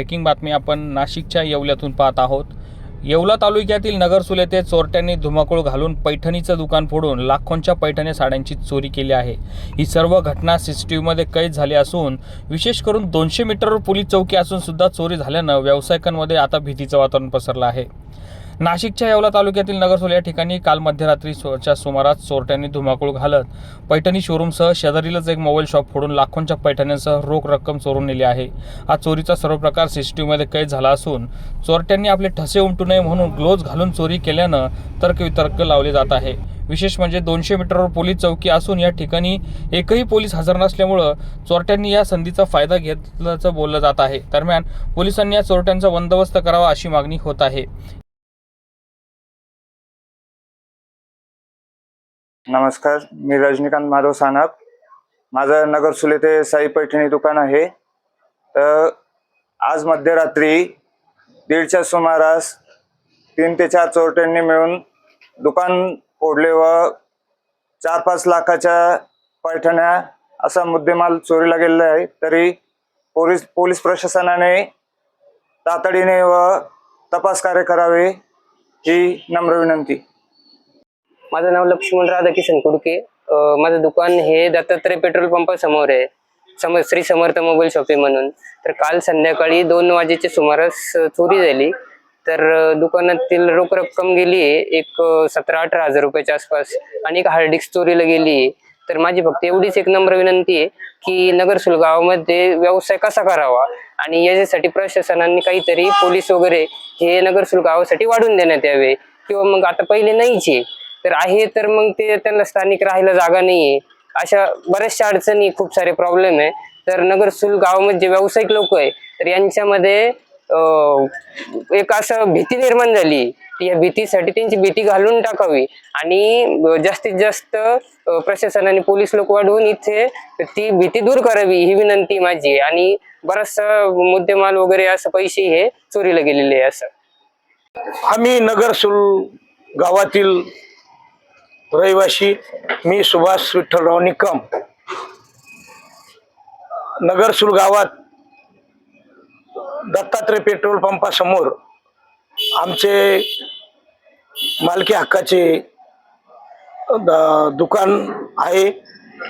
Breaking बातमी आपण नाशिकच्या येवल्यातून पाहत आहोत. येवला तालुक्यातील नगरसुल येथे चोरट्यांनी धुमाकूळ घालून पैठणीचं दुकान फोडून लाखोंच्या पैठणी साड्यांची चोरी केली आहे. ही सर्व घटना सी सी टी व्हीमध्ये कैद झाली असून विशेष करून दोनशे मीटरवर पोलीस चौकी असून सुद्धा चोरी झाल्यानं व्यावसायिकांमध्ये आता भीतीचं वातावरण पसरलं आहे. नाशिकच्या येवला तालुक्यातील नगरसोल या ठिकाणी काल मध्यरात्रीच्या सुमारास चोरट्यांनी धुमाकूळ घालत पैठणी शोरूमसह शेजारीलच एक मोबाईल शॉप फोडून लाखोंच्या पैठण्यांसह रोख रक्कम चोरून नेली आहे. हा चोरीचा सर्व प्रकार सीसीटीव्हीमध्ये कैद झाला असून चोरट्यांनी आपले ठसे उमटू नये म्हणून ग्लोव्ज घालून चोरी केल्यानं तर्कवितर्क लावले जात आहे. विशेष म्हणजे दोनशे मीटरवर पोलीस चौकी असून या ठिकाणी एकही पोलीस हजर नसल्यामुळं चोरट्यांनी या संधीचा फायदा घेतल्याचं बोललं जात आहे. दरम्यान पोलिसांनी या चोरट्यांचा बंदोबस्त करावा अशी मागणी होत आहे. नमस्कार मी रजनीकांत माधव सानप. माझं नगरसूल येथे साई पैठणी दुकान आहे. तर आज मध्यरात्री दीडच्या सुमारास तीन ते चार चोरट्यांनी मिळून दुकान फोडले व चार पाच लाखाच्या पैठण्या असा मुद्देमाल चोरीला गेलेला आहे. तरी पोलीस पोलीस प्रशासनाने तातडीने व तपास कार्य करावे ही नम्र विनंती. माझं नाव लक्ष्मण राधाकिशन कुडके. माझं दुकान हे दत्तात्रय पेट्रोल पंपा समोर आहे. सम श्री समर्थ मोबाईल शॉपी म्हणून. तर काल संध्याकाळी दोन वाजेच्या सुमारास चोरी झाली. तर दुकानातील रोख रक्कम गेली आहे. एक सतरा अठरा हजार रुपयाच्या आसपास आणि एक हार्ड डिस्क चोरीला गेली आहे. तर माझी फक्त एवढीच एक नम्र विनंती आहे की नगरसूल गावामध्ये व्यवसाय कसा करावा आणि याच्यासाठी प्रशासनाने काहीतरी पोलीस वगैरे हे नगरसूल गावासाठी वाढून देण्यात यावे. किंवा मग आता पहिले नाहीचे तर आहे तर मग ते त्यांना स्थानिक राहायला जागा नाहीये. अशा बऱ्याचशा अडचणी खूप सारे प्रॉब्लेम आहे. तर नगरसूल गावामध्ये जे व्यावसायिक लोक आहे तर यांच्यामध्ये एक असं भीती निर्माण झाली. या भीतीसाठी त्यांची भीती घालून टाकावी. आणि जास्तीत जास्त प्रशासन प्रशासनाने पोलीस लोक वाढवून इथे ती भीती दूर करावी ही विनंती माझी आहे. आणि बराचसा मुद्देमाल वगैरे असं पैसे हे चोरीला गेलेले आहे असं. आम्ही नगरसूल गावातील रहिवासी मी सुभाष विठ्ठलराव निकम. नगरसूल गावात दत्तात्रय पेट्रोल पंपासमोर आमचे मालकी हक्काचे द- दुकान आहे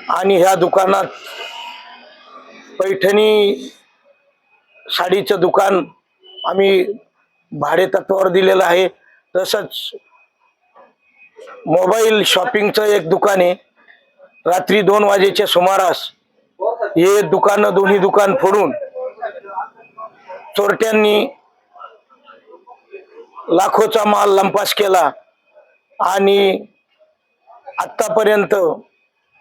आणि ह्या दुकानात पैठणी साडीचं दुकान आम्ही भाडे तत्वावर दिलेलं आहे. तसंच मोबाईल शॉपिंगचं एक दुकान आहे. रात्री दोन वाजेच्या सुमारास हे दुकानं दोन्ही दुकान फोडून चोरट्यांनी लाखोचा माल लंपास केला आणि आत्तापर्यंत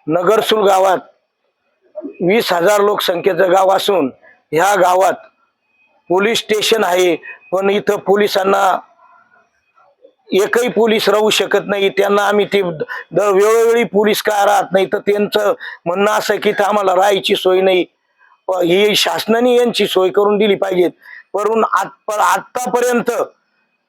नगरसूल गावात वीस हजार लोकसंख्येचं गाव असून ह्या गावात पोलीस स्टेशन आहे. पण इथं पोलिसांना एकही पोलीस राहू शकत नाही. त्यांना आम्ही ते द- वेळोवेळी पोलीस का राहत नाही? तर त्यांचं म्हणणं असं आहे की ते आम्हाला राहायची सोय नाही. ही शासनाने यांची सोय करून दिली पाहिजेत. परून आत पण आतापर्यंत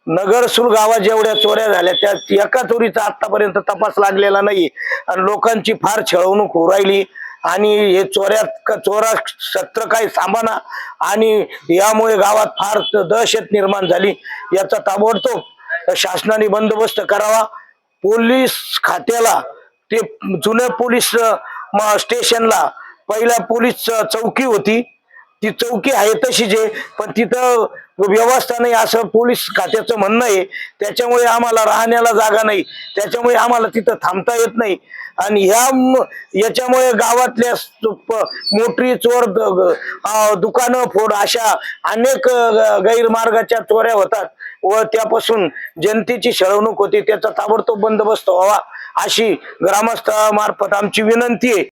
नगरसूर गावात जेवढ्या चोऱ्या झाल्या त्या एका चोरीचा आतापर्यंत तपास लागलेला नाही. आणि लोकांची फार छळवणूक होऊ राहिली. आणि हे चोऱ्यात चोरा सत्र काही सांभाना आणि यामुळे गावात फार दहशत निर्माण झाली. याचा ताबडतोब शासनाने बंदोबस्त करावा. पोलीस खात्याला ते जुन्या पोलीस स्टेशनला पहिला पोलीस चौकी होती. ती चौकी आहे तशीच आहे पण तिथं व्यवस्था नाही असं पोलीस खात्याचं म्हणणं आहे. त्याच्यामुळे आम्हाला राहण्याला जागा नाही. त्याच्यामुळे आम्हाला तिथं थांबता येत नाही. आणि ह्या याच्यामुळे गावातल्या प- मोटरी चोर दुकानं फोड अशा अनेक गैरमार्गाच्या चोऱ्या होतात व त्यापासून जनतेची छळवणूक होते. त्याचा ताबडतोब बंदोबस्त व्हावा अशी ग्रामस्थामार्फत आमची विनंती आहे.